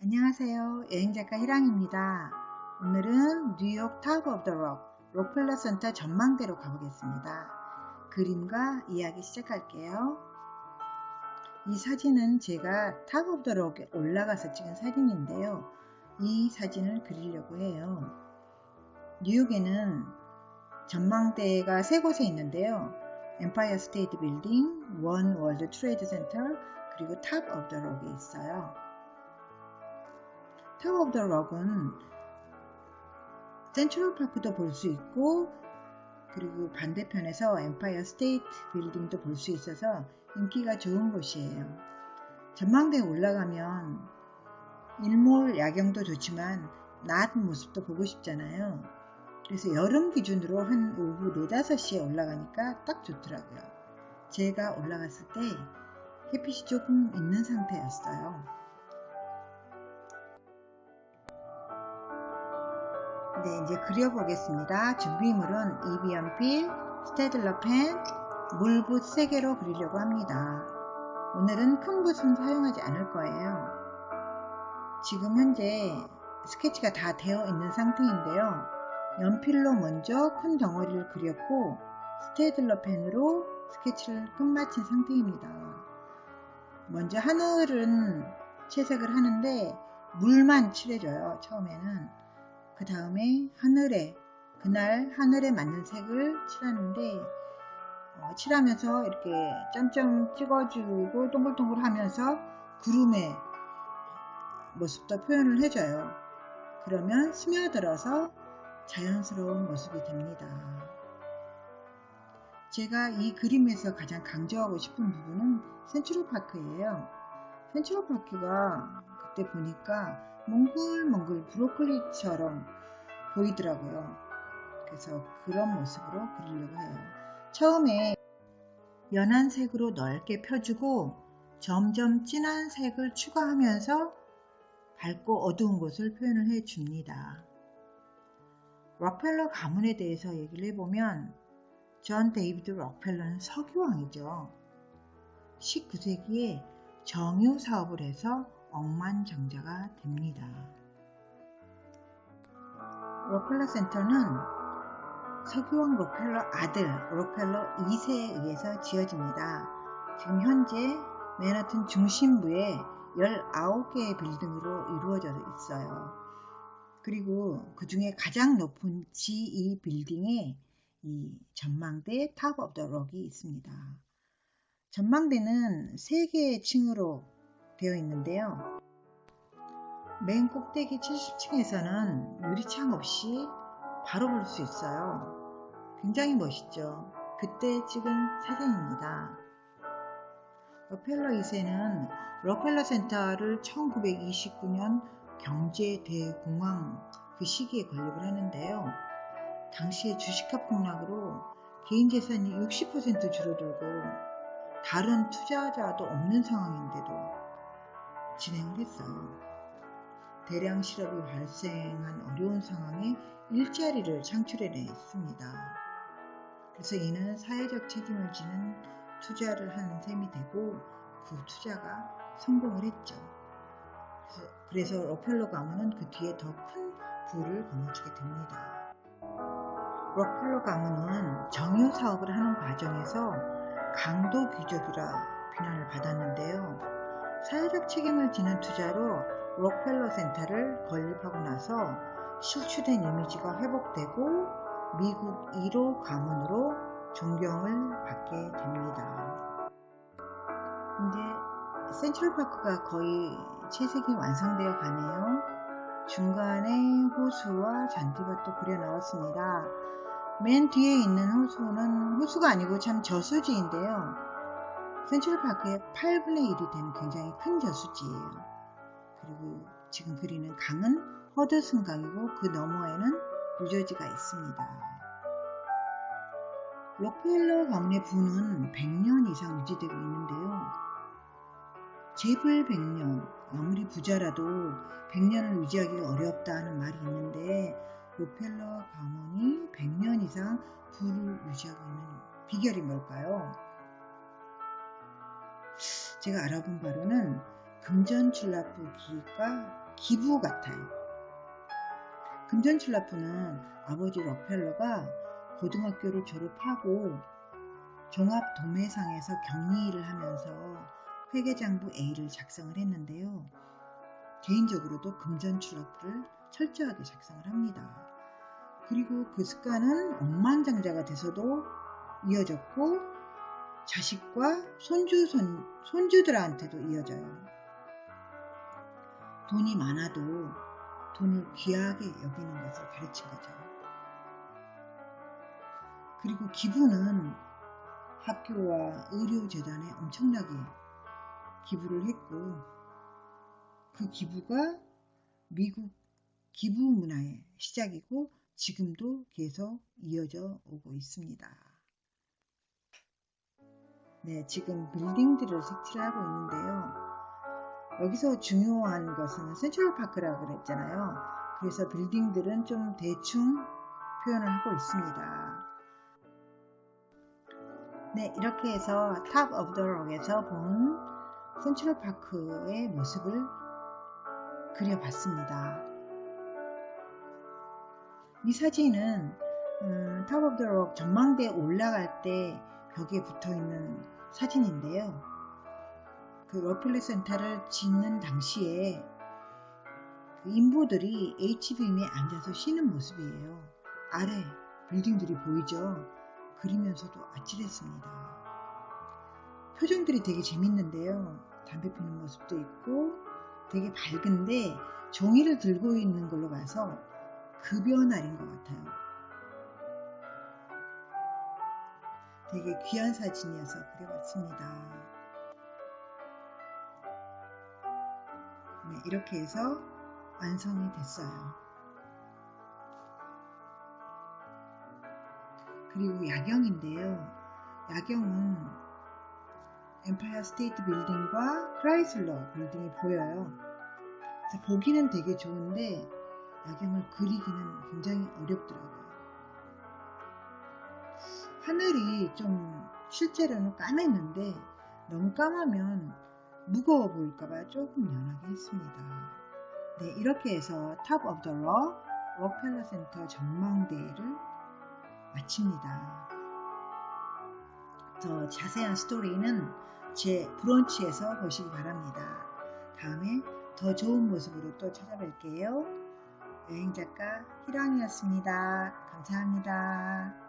안녕하세요. 여행작가 희랑입니다. 오늘은 뉴욕 타워 오브 더 록, 록펠러 센터 전망대로 가보겠습니다. 그림과 이야기 시작할게요. 이 사진은 제가 타워 오브 더 록에 올라가서 찍은 사진인데요. 이 사진을 그리려고 해요. 뉴욕에는 전망대가 세 곳에 있는데요. 엠파이어 스테이트 빌딩, 원 월드 트레이드 센터, 그리고 탑 오브 더 록에 있어요. 타워 오브 더 록은 센트럴 파크도 볼 수 있고 그리고 반대편에서 엠파이어 스테이트 빌딩도 볼 수 있어서 인기가 좋은 곳이에요. 전망대에 올라가면 일몰 야경도 좋지만 낮 모습도 보고 싶잖아요. 그래서 여름 기준으로 한 오후 4, 5시에 올라가니까 딱 좋더라고요. 제가 올라갔을 때 햇빛이 조금 있는 상태였어요. 네, 이제 그려보겠습니다. 준비물은 이비연필, 스테들러 펜, 물붓 3개로 그리려고 합니다. 오늘은 큰 붓은 사용하지 않을 거예요. 지금 현재 스케치가 다 되어 있는 상태인데요. 연필로 먼저 큰 덩어리를 그렸고 스테들러 펜으로 스케치를 끝마친 상태입니다. 먼저 하늘은 채색을 하는데 물만 칠해줘요. 처음에는. 그 다음에 하늘에 그날 하늘에 맞는 색을 칠하는데 어, 칠하면서 이렇게 점점 찍어주고 동글동글 하면서 구름의 모습도 표현을 해줘요. 그러면 스며들어서 자연스러운 모습이 됩니다. 제가 이 그림에서 가장 강조하고 싶은 부분은 센츄럴 파크예요. 센츄럴 파크가 그때 보니까 몽글몽글 브로콜리처럼 보이더라고요. 그래서 그런 모습으로 그리려고 해요. 처음에 연한 색으로 넓게 펴주고 점점 진한 색을 추가하면서 밝고 어두운 곳을 표현을 해 줍니다. 록펠러 가문에 대해서 얘기를 해보면 존 데이비드 록펠러는 석유왕이죠. 19세기에 정유 사업을 해서 억만장자가 됩니다. 로펠러 센터는 석유왕 로펠러 아들 로펠러 2세에 의해서 지어집니다. 지금 현재 맨하튼 중심부에 19개의 빌딩으로 이루어져 있어요. 그리고 그 중에 가장 높은 G2 빌딩에 이 전망대 탑 오브 더 록이 있습니다. 전망대는 3개의 층으로 되어 있는데요. 맨 꼭대기 70층에서는 유리창 없이 바로 볼 수 있어요. 굉장히 멋있죠. 그때 찍은 사진입니다. 러펠러 2세는 러펠러 센터를 1929년 경제 대공황 그 시기에 건립을 하는데요. 당시에 주식화 폭락으로 개인 재산이 60% 줄어들고 다른 투자자도 없는 상황인데도 진행을 했어요. 대량 실업이 발생한 어려운 상황에 일자리를 창출해냈습니다. 그래서 이는 사회적 책임을 지는 투자를 한 셈이 되고 그 투자가 성공을 했죠. 그래서, 로펠러 가문은 그 뒤에 더 큰 부를 거머쥐게 됩니다. 로펠러 가문은 정유 사업을 하는 과정에서 강도 귀족이라 비난을 받았는데요. 사회적 책임을 지는 투자로 록펠러 센터를 건립하고 나서 실추된 이미지가 회복되고 미국 1호 가문으로 존경을 받게 됩니다. 이제 센트럴파크가 거의 채색이 완성되어 가네요. 중간에 호수와 잔디밭도 그려 나왔습니다. 맨 뒤에 있는 호수는 호수가 아니고 참 저수지인데요. 센트럴파크의 8분의 1이 되는 굉장히 큰 저수지예요. 그리고 지금 그리는 강은 허드슨 강이고 그 너머에는 뉴저지가 있습니다. 록펠러 가문의 부는 100년 이상 유지되고 있는데요. 재벌 100년, 아무리 부자라도 100년을 유지하기가 어렵다는 말이 있는데 록펠러 가문이 100년 이상 부를 유지하고 있는 비결이 뭘까요? 제가 알아본 바로는 금전출납부 기가 기부 같아요. 금전출납부는 아버지 럭펠러가 고등학교를 졸업하고 종합도매상에서 경리일을 하면서 회계장부 A를 작성을 했는데요. 개인적으로도 금전출납부를 철저하게 작성을 합니다. 그리고 그 습관은 억만장자가 돼서도 이어졌고 자식과 손주, 손, 손주들한테도 이어져요. 돈이 많아도 돈을 귀하게 여기는 것을 가르친 거죠. 그리고 기부는 학교와 의료재단에 엄청나게 기부를 했고 그 기부가 미국 기부 문화의 시작이고 지금도 계속 이어져 오고 있습니다. 네, 지금 빌딩들을 색칠을 하고 있는데요. 여기서 중요한 것은 센트럴파크라고 그랬잖아요. 그래서 빌딩들은 좀 대충 표현을 하고 있습니다. 네, 이렇게 해서 탑 오브 더 록에서 본 센트럴파크의 모습을 그려봤습니다. 이 사진은 음, 탑 오브 더 록 전망대에 올라갈 때 벽에 붙어 있는 사진인데요. 그 러플리 센터를 짓는 당시에 그 인부들이 H빔에 앉아서 쉬는 모습이에요. 아래 빌딩들이 보이죠? 그리면서도 아찔했습니다. 표정들이 되게 재밌는데요. 담배 피는 모습도 있고 되게 밝은데 종이를 들고 있는 걸로 봐서 급여 날인 것 같아요. 되게 귀한 사진이어서 그려봤습니다. 네, 이렇게 해서 완성이 됐어요. 그리고 야경인데요. 야경은 엠파이어 스테이트 빌딩과 크라이슬러 빌딩이 보여요. 보기는 되게 좋은데 야경을 그리기는 굉장히 어렵더라고요. 하늘이 좀 실제로는 까맸는데 너무 까마면 무거워 보일까봐 조금 연하게 했습니다. 네, 이렇게 해서 탑 오브 더 럭, 럭펠러 센터 전망대를 마칩니다. 더 자세한 스토리는 제 브런치에서 보시기 바랍니다. 다음에 더 좋은 모습으로 또 찾아뵐게요. 여행작가 희랑이었습니다. 감사합니다.